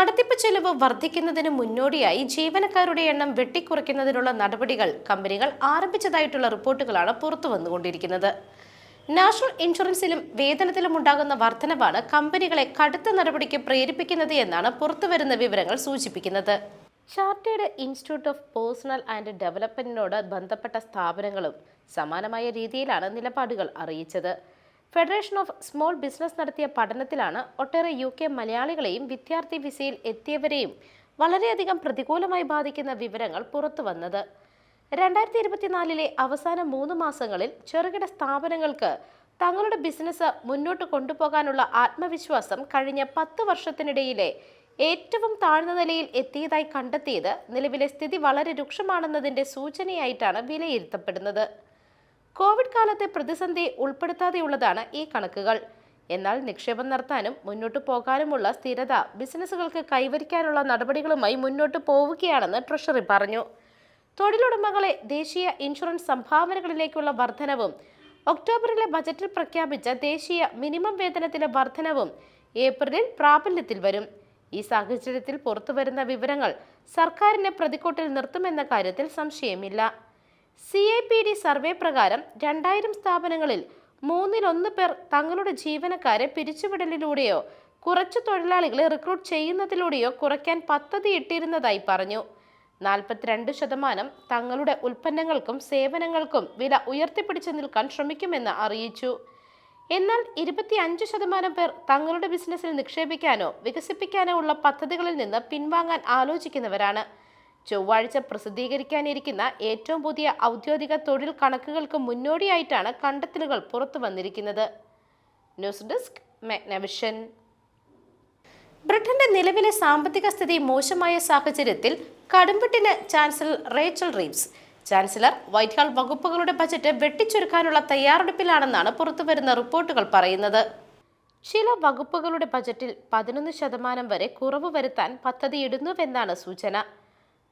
നടത്തിപ്പ് ചെലവ് വർദ്ധിക്കുന്നതിന് മുന്നോടിയായി ജീവനക്കാരുടെ എണ്ണം വെട്ടിക്കുറയ്ക്കുന്നതിനുള്ള നടപടികൾ കമ്പനികൾ ആരംഭിച്ചതായിട്ടുള്ള റിപ്പോർട്ടുകളാണ് പുറത്തു വന്നുകൊണ്ടിരിക്കുന്നത് നാഷണൽ ഇൻഷുറൻസിലും വേതനത്തിലും ഉണ്ടാകുന്ന വർധനവാണ് കമ്പനികളെ കടുത്ത നടപടിക്ക് പ്രേരിപ്പിക്കുന്നത് എന്നാണ് പുറത്തുവരുന്ന വിവരങ്ങൾ സൂചിപ്പിക്കുന്നത്. Chartered institute of personnel and ഡെവലപ്മെന്റിനോട് ബന്ധപ്പെട്ട സ്ഥാപനങ്ങളും സമാനമായ രീതിയിലാണ് നിലപാടുകൾ അറിയിച്ചത്. ഫെഡറേഷൻ ഓഫ് സ്മോൾ ബിസിനസ് നടത്തിയ പഠനത്തിലാണ് ഒട്ടേറെ യു കെ മലയാളികളെയും വിദ്യാർത്ഥി വിസയിൽ എത്തിയവരെയും വളരെയധികം പ്രതികൂലമായി ബാധിക്കുന്ന വിവരങ്ങൾ പുറത്തു വന്നത്. രണ്ടായിരത്തി ഇരുപത്തിനാലിലെ അവസാന മൂന്ന് മാസങ്ങളിൽ ചെറുകിട സ്ഥാപനങ്ങൾക്ക് തങ്ങളുടെ ബിസിനസ് മുന്നോട്ട് കൊണ്ടുപോകാനുള്ള ആത്മവിശ്വാസം കഴിഞ്ഞ പത്ത് വർഷത്തിനിടയിലെ ഏറ്റവും താഴ്ന്ന നിലയിൽ എത്തിയതായി കണ്ടെത്തിയത് നിലവിലെ സ്ഥിതി വളരെ രൂക്ഷമാണെന്നതിന്റെ സൂചനയായിട്ടാണ് വിലയിരുത്തപ്പെടുന്നത്. കോവിഡ് കാലത്തെ പ്രതിസന്ധി ഉൾപ്പെടുത്താതെയുള്ളതാണ് ഈ കണക്കുകൾ. എന്നാൽ നിക്ഷേപം നടത്താനും മുന്നോട്ട് പോകാനുമുള്ള സ്ഥിരത ബിസിനസ്സുകൾക്ക് കൈവരിക്കാനുള്ള നടപടികളുമായി മുന്നോട്ട് പോവുകയാണെന്ന് ട്രഷറി പറഞ്ഞു. തൊഴിലുടമകളെ ദേശീയ ഇൻഷുറൻസ് സംഭാവനകളിലേക്കുള്ള വർധനവും ഒക്ടോബറിലെ ബജറ്റിൽ പ്രഖ്യാപിച്ച ദേശീയ മിനിമം വേതനത്തിലെ വർധനവും ഏപ്രിലിൽ പ്രാബല്യത്തിൽ വരും. ഈ സാഹചര്യത്തിൽ പുറത്തുവരുന്ന വിവരങ്ങൾ സർക്കാരിനെ പ്രതിക്കൂട്ടിൽ നിർത്തുമെന്ന കാര്യത്തിൽ സംശയമില്ല. C I P D survey പ്രകാരം രണ്ടായിരം സ്ഥാപനങ്ങളിൽ മൂന്നിലൊന്ന് പേർ തങ്ങളുടെ ജീവനക്കാരെ പിരിച്ചുവിടലിലൂടെയോ കുറച്ച് തൊഴിലാളികളെ റിക്രൂട്ട് ചെയ്യുന്നതിലൂടെയോ കുറയ്ക്കാൻ പദ്ധതിയിട്ടിരുന്നതായി പറഞ്ഞു. നാൽപ്പത്തിരണ്ട് ശതമാനം തങ്ങളുടെ ഉൽപ്പന്നങ്ങൾക്കും സേവനങ്ങൾക്കും വില ഉയർത്തിപ്പിടിച്ചു നിൽക്കാൻ ശ്രമിക്കുമെന്ന് അറിയിച്ചു. എന്നാൽ ഇരുപത്തി അഞ്ച് ശതമാനം പേർ തങ്ങളുടെ ബിസിനസ്സിൽ നിക്ഷേപിക്കാനോ വികസിപ്പിക്കാനോ ഉള്ള പദ്ധതികളിൽ നിന്ന് പിൻവാങ്ങാൻ ആലോചിക്കുന്നവരാണ്. ചൊവ്വാഴ്ച പ്രസിദ്ധീകരിക്കാനിരിക്കുന്ന ഏറ്റവും പുതിയ ഔദ്യോഗിക തൊഴിൽ കണക്കുകൾക്ക് മുന്നോടിയായിട്ടാണ് കണ്ടെത്തലുകൾ പുറത്തു വന്നിരിക്കുന്നത്. News desk Magnavision. ബ്രിട്ടന്റെ നിലവിലെ സാമ്പത്തിക സ്ഥിതി മോശമായ സാഹചര്യത്തിൽ കടുംപെട്ടിന് chancellor Rachel Reeves. Chancellor Whitehall വകുപ്പുകളുടെ ബജറ്റ് വെട്ടിച്ചുരുക്കാനുള്ള തയ്യാറെടുപ്പിലാണെന്നാണ് പുറത്തുവരുന്ന റിപ്പോർട്ടുകൾ പറയുന്നത്. ചില വകുപ്പുകളുടെ ബജറ്റിൽ പതിനൊന്ന് ശതമാനം വരെ കുറവ് വരുത്താൻ പദ്ധതിയിടുന്നുവെന്നാണ് സൂചന.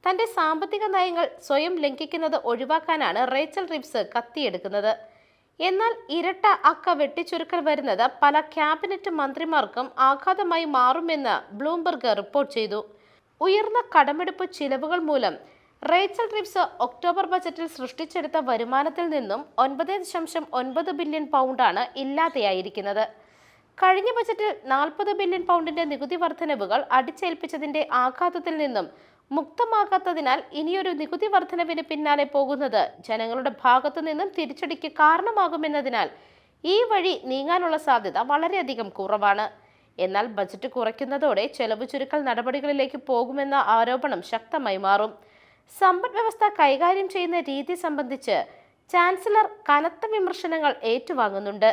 തന്റെ സാമ്പത്തിക നയങ്ങൾ സ്വയം ലംഘിക്കുന്നത് ഒഴിവാക്കാനാണ് റേച്ചൽ റിപ്സ് കത്തിയെടുക്കുന്നത്. എന്നാൽ ഇരട്ട അക്ക വെട്ടിച്ചുരുക്കൽ വരുന്നത് പല ക്യാബിനറ്റ് മന്ത്രിമാർക്കും ആഘാതമായി മാറുമെന്ന് ബ്ലൂംബർഗ് റിപ്പോർട്ട് ചെയ്തു. ഉയർന്ന കടമെടുപ്പ് ചിലവുകൾ മൂലം റേച്ചൽ റിപ്സ് ഒക്ടോബർ ബജറ്റിൽ സൃഷ്ടിച്ചെടുത്ത വരുമാനത്തിൽ നിന്നും ഒൻപത് ദശാംശം ഒൻപത് ബില്യൺ പൗണ്ടാണ് ഇല്ലാതെയായിരിക്കുന്നത്. കഴിഞ്ഞ ബജറ്റിൽ നാൽപ്പത് ബില്യൺ പൗണ്ടിന്റെ നികുതി വർധനവുകൾ അടിച്ചേൽപ്പിച്ചതിന്റെ ആഘാതത്തിൽ നിന്നും മുക്തമാകാത്തതിനാൽ ഇനിയൊരു നികുതി വർധനവിന് പിന്നാലെ പോകുന്നത് ജനങ്ങളുടെ ഭാഗത്തു നിന്നും തിരിച്ചടിക്ക് കാരണമാകുമെന്നതിനാൽ ഈ വഴി നീങ്ങാനുള്ള സാധ്യത വളരെയധികം കുറവാണ്. എന്നാൽ ബജറ്റ് കുറയ്ക്കുന്നതോടെ ചെലവ് ചുരുക്കൽ നടപടികളിലേക്ക് പോകുമെന്ന ആരോപണം ശക്തമായി മാറും. സമ്പദ് വ്യവസ്ഥ കൈകാര്യം ചെയ്യുന്ന രീതി സംബന്ധിച്ച് ചാൻസലർ കനത്ത വിമർശനങ്ങൾ ഏറ്റുവാങ്ങുന്നുണ്ട്.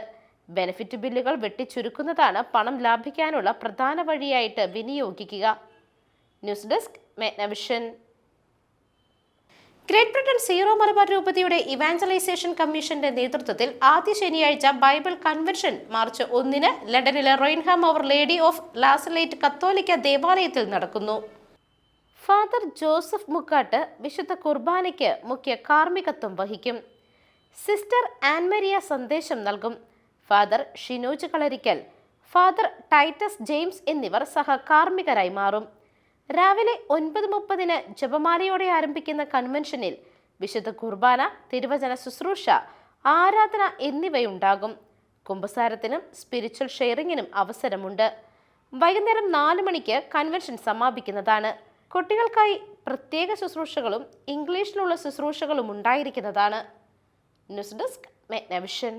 ബെനിഫിറ്റ് ബില്ലുകൾ വെട്ടിച്ചുരുക്കുന്നതാണ് പണം ലാഭിക്കാനുള്ള പ്രധാന വഴിയായിട്ട് വിനിയോഗിക്കുക. News desk Magnavision Great Britain Syro Malabar രൂപതയുടെ ഇവാഞ്ചലൈസേഷൻ കമ്മീഷന്റെ നേതൃത്വത്തിൽ ആദ്യ ശനിയാഴ്ച ബൈബിൾ കൺവെൻഷൻ മാർച്ച് ഒന്നിന് ലണ്ടനിലെ Rainham our lady of La Salette കത്തോലിക്ക ദേവാലയത്തിൽ നടക്കുന്നു. ഫാദർ ജോസഫ് മുക്കാട്ട് വിശുദ്ധ കുർബാനയ്ക്ക് മുഖ്യ കാർമ്മികത്വം വഹിക്കും. സിസ്റ്റർ ആൻമരിയ സന്ദേശം നൽകും. Father Shinoj Kalarickal father Titus James എന്നിവർ സഹകാർമ്മികരായി മാറും. രാവിലെ ഒൻപത് മുപ്പതിന് ജപമാലയോടെ ആരംഭിക്കുന്ന കൺവെൻഷനിൽ വിശുദ്ധ കുർബാന തിരുവചന ശുശ്രൂഷ ആരാധന എന്നിവയുണ്ടാകും. കുംഭസാരത്തിനും സ്പിരിച്വൽ ഷെയറിങ്ങിനും അവസരമുണ്ട്. വൈകുന്നേരം നാല് മണിക്ക് കൺവെൻഷൻ സമാപിക്കുന്നതാണ്. കുട്ടികൾക്കായി പ്രത്യേക ശുശ്രൂഷകളും ഇംഗ്ലീഷിലുള്ള ശുശ്രൂഷകളും ഉണ്ടായിരിക്കുന്നതാണ്. News desk Magnavision.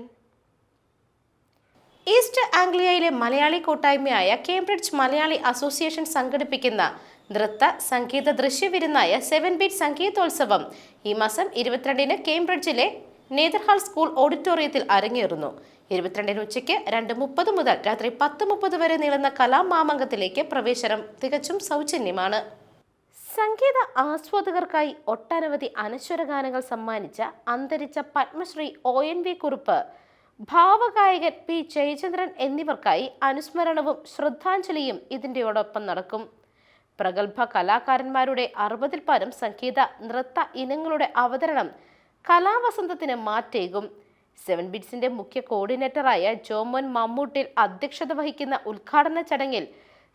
ഈസ്റ്റ് ആംഗ്ലിയയിലെ മലയാളി കൂട്ടായ്മയായ കേംബ്രിഡ്ജ് മലയാളി അസോസിയേഷൻ സംഘടിപ്പിക്കുന്ന നൃത്ത സംഗീത ദൃശ്യ വിരുന്നായ സെവൻ ബീറ്റ് സംഗീതോത്സവം ഈ മാസം ഇരുപത്തിരണ്ടിന് കേംബ്രിഡ്ജിലെ നേതർഹാൾ സ്കൂൾ ഓഡിറ്റോറിയത്തിൽ അരങ്ങേറുന്നു. ഇരുപത്തിരണ്ടിന് ഉച്ചയ്ക്ക് രണ്ട് മുപ്പത് മുതൽ രാത്രി പത്ത് മുപ്പത് വരെ നീളുന്ന കലാമാമംഗത്തിലേക്ക് പ്രവേശനം തികച്ചും സൗജന്യമാണ്. സംഗീത ആസ്വാദകർക്കായി ഒട്ടനവധി അനശ്വര ഗാനങ്ങൾ സമ്മാനിച്ച അന്തരിച്ച Padmashri O N V Kurup ഭാവഗായകൻ P Jayachandran എന്നിവർക്കായി അനുസ്മരണവും ശ്രദ്ധാഞ്ജലിയും ഇതിന്റെയോടൊപ്പം നടക്കും. പ്രഗത്ഭ കലാകാരന്മാരുടെ അറുപതിൽ പരം സംഗീത നൃത്ത ഇനങ്ങളുടെ അവതരണം കലാവസന്തത്തിന് മാറ്റേകും. സെവൻ ബിറ്റ്സിന്റെ മുഖ്യ കോർഡിനേറ്ററായ ജോമോൻ മമ്മൂട്ടിൽ അധ്യക്ഷത വഹിക്കുന്ന ഉദ്ഘാടന ചടങ്ങിൽ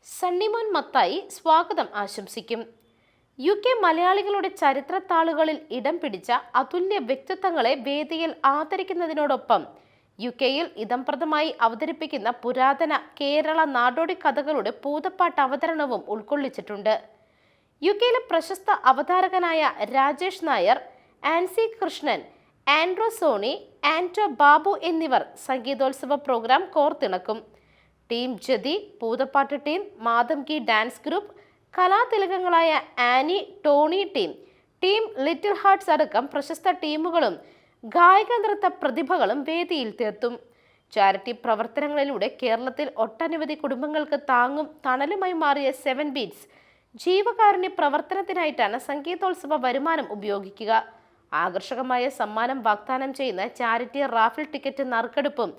സണ്ണിമോൻ മത്തായി സ്വാഗതം ആശംസിക്കും. യു കെ മലയാളികളുടെ ചരിത്രത്താളുകളിൽ ഇടം പിടിച്ച അതുല്യ വ്യക്തിത്വങ്ങളെ വേദിയിൽ ആദരിക്കുന്നതിനോടൊപ്പം യു കെയിൽ ഇതംപ്രദമായി അവതരിപ്പിക്കുന്ന പുരാതന കേരള നാടോടി കഥകളുടെ പൂതപ്പാട്ട് അവതരണവും ഉൾക്കൊള്ളിച്ചിട്ടുണ്ട്. യു കെയിലെ പ്രശസ്ത അവതാരകനായ രാജേഷ് നായർ ആൻസി കൃഷ്ണൻ ആൻഡ്രോ സോണി ആന്റോ ബാബു എന്നിവർ സംഗീതോത്സവ പ്രോഗ്രാം കോർത്തിണക്കും. ടീം ജതി പൂതപ്പാട്ട് team മാതംകി dance group കലാതിലകങ്ങളായ Annie Tony team team little hearts അടക്കം പ്രശസ്ത ടീമുകളും ഗായക നൃത്ത പ്രതിഭകളും വേദിയിൽ തീർത്തും ചാരിറ്റി പ്രവർത്തനങ്ങളിലൂടെ കേരളത്തിൽ ഒട്ടനവധി കുടുംബങ്ങൾക്ക് താങ്ങും തണലുമായി മാറിയ സെവൻ ബീറ്റ്സ് ജീവകാരുണ്യ പ്രവർത്തനത്തിനായിട്ടാണ് സംഗീതോത്സവ വരുമാനം ഉപയോഗിക്കുക. ആകർഷകമായ സമ്മാനം വാഗ്ദാനം ചെയ്യുന്ന ചാരിറ്റി റാഫിൽ ടിക്കറ്റ് നറുക്കെടുപ്പും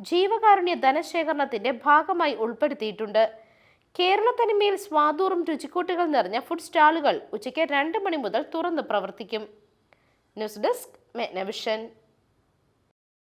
ജീവകാരുണ്യ ധനശേഖരണത്തിന്റെ ഭാഗമായി ഉൾപ്പെടുത്തിയിട്ടുണ്ട്. കേരള തനിമയിൽ സ്വാദൂറും രുചിക്കൂട്ടുകൾ നിറഞ്ഞ ഫുഡ് സ്റ്റാളുകൾ ഉച്ചയ്ക്ക് രണ്ട് മണി മുതൽ തുറന്ന് പ്രവർത്തിക്കും. News desk മെഗ്നവിഷൻ